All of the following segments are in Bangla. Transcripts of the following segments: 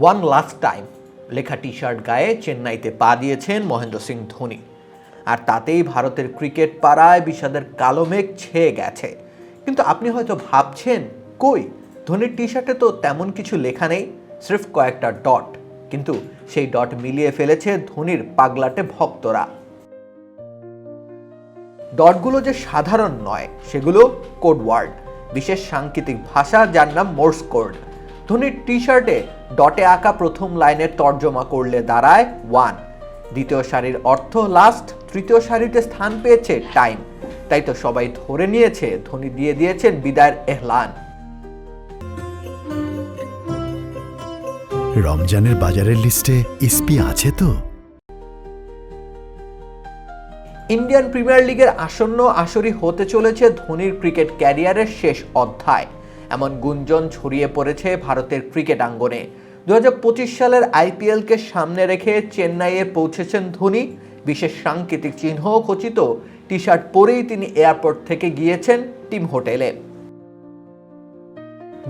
ওয়ান লাস্ট টাইম লেখা টি শার্ট গায়ে চেন্নাইতে পা দিয়েছেন মহেন্দ্র সিং ধোনি। আর তাতেই ভারতের ক্রিকেট পাড়ায় বিষাদের কালো মেঘ ছেয়ে গেছে। কিন্তু আপনি হয়তো ভাবছেন, কই, ধোনির টি শার্টে তো তেমন কিছু লেখা নেই, স্রেফ কয়েকটা ডট। কিন্তু সেই ডট মিলিয়ে ফেলেছে ধোনির পাগলাটে ভক্তরা। ডটগুলো যে সাধারণ নয়, সেগুলো কোড ওয়ার্ড বিশেষ সাংকেতিক ভাষা যার নাম মোর্স কোড ধোনির টি শার্টে ডটে আঁকা প্রথম লাইনের তর্জমা করলে দাঁড়ায় ওয়ান। দ্বিতীয় সারির অর্থ লাস্ট তৃতীয় সারিতে স্থান পেয়েছে টাইম। তাই তো সবাই ধরে নিয়েছে ধোনি দিয়ে দিয়েছেন বিদায়ের এহলান। রমজানের বাজারের লিস্টে ইসপি আছে তো? ইন্ডিয়ান প্রিমিয়ার লিগের আসন্ন আসরই হতে চলেছে ধোনির ক্রিকেট ক্যারিয়ারের শেষ অধ্যায়। এমন গুঞ্জন ছড়িয়ে পড়েছে ভারতের ক্রিকেট আঙ্গনে। দু হাজার পঁচিশ সালের আইপিএলকে সামনে রেখে চেন্নাইয়ে পৌঁছেছেন ধোনি। বিশেষ সাংকেতিক চিহ্ন খচিত টি শার্ট পরেই তিনি এয়ারপোর্ট থেকে গিয়েছেন টিম হোটেলে।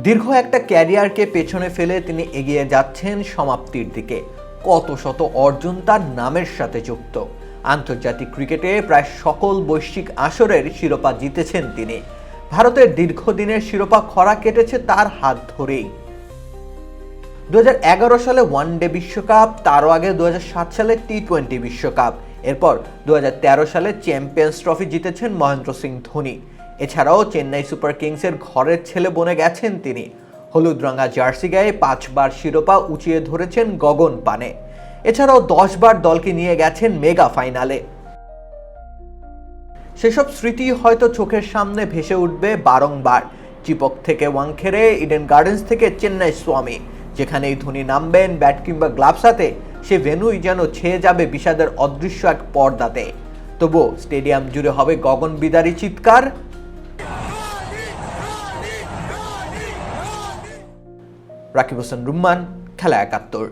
দীর্ঘ একটা ক্যারিয়ারকে পেছনে ফেলে তিনি এগিয়ে যাচ্ছেন সমাপ্তির দিকে। কত শত অর্জন তার নামের সাথে যুক্ত। আন্তর্জাতিক ক্রিকেটে প্রায় সকল বৈশ্বিক আসরের শিরোপা জিতেছেন তিনি। ভারতের দীর্ঘদিনের শিরোপা খরা কেটেছে তার হাত ধরেই। দু হাজার এগারো সালে ওয়ান ডে বিশ্বকাপ তারও আগে দু হাজার সাত সালে টি টোয়েন্টি বিশ্বকাপ, এরপর দু হাজার তেরো সালে চ্যাম্পিয়ন্স ট্রফি জিতেছেন মহেন্দ্র সিং ধোনি। এছাড়াও চেন্নাই সুপার কিংসের ঘরের ছেলে বনে গেছেন তিনি। হলুদ রঙা জার্সি গায়ে পাঁচবার শিরোপা উঁচিয়ে ধরেছেন গগন পানে। এছাড়াও দশবার দলকে নিয়ে গেছেন মেগা ফাইনালে। সেসব স্মৃতি হয়তো চোখের সামনে ভেসে উঠবে বারংবার। চিপক থেকে ওয়াংখেড়ে ইডেন গার্ডেন্স থেকে চেন্নাই স্বামী, যেখানেই ধোনি নামবেন ব্যাট কিংবা গ্লাভস হাতে, সে ভেনুই যেন ছেয়ে যাবে বিষাদের অদৃশ্য এক পর্দাতে। তবু স্টেডিয়াম জুড়ে হবে গগন বিদারী চিৎকার। রাকিব হোসেন, রুম্মান, খেলা একাত্তর।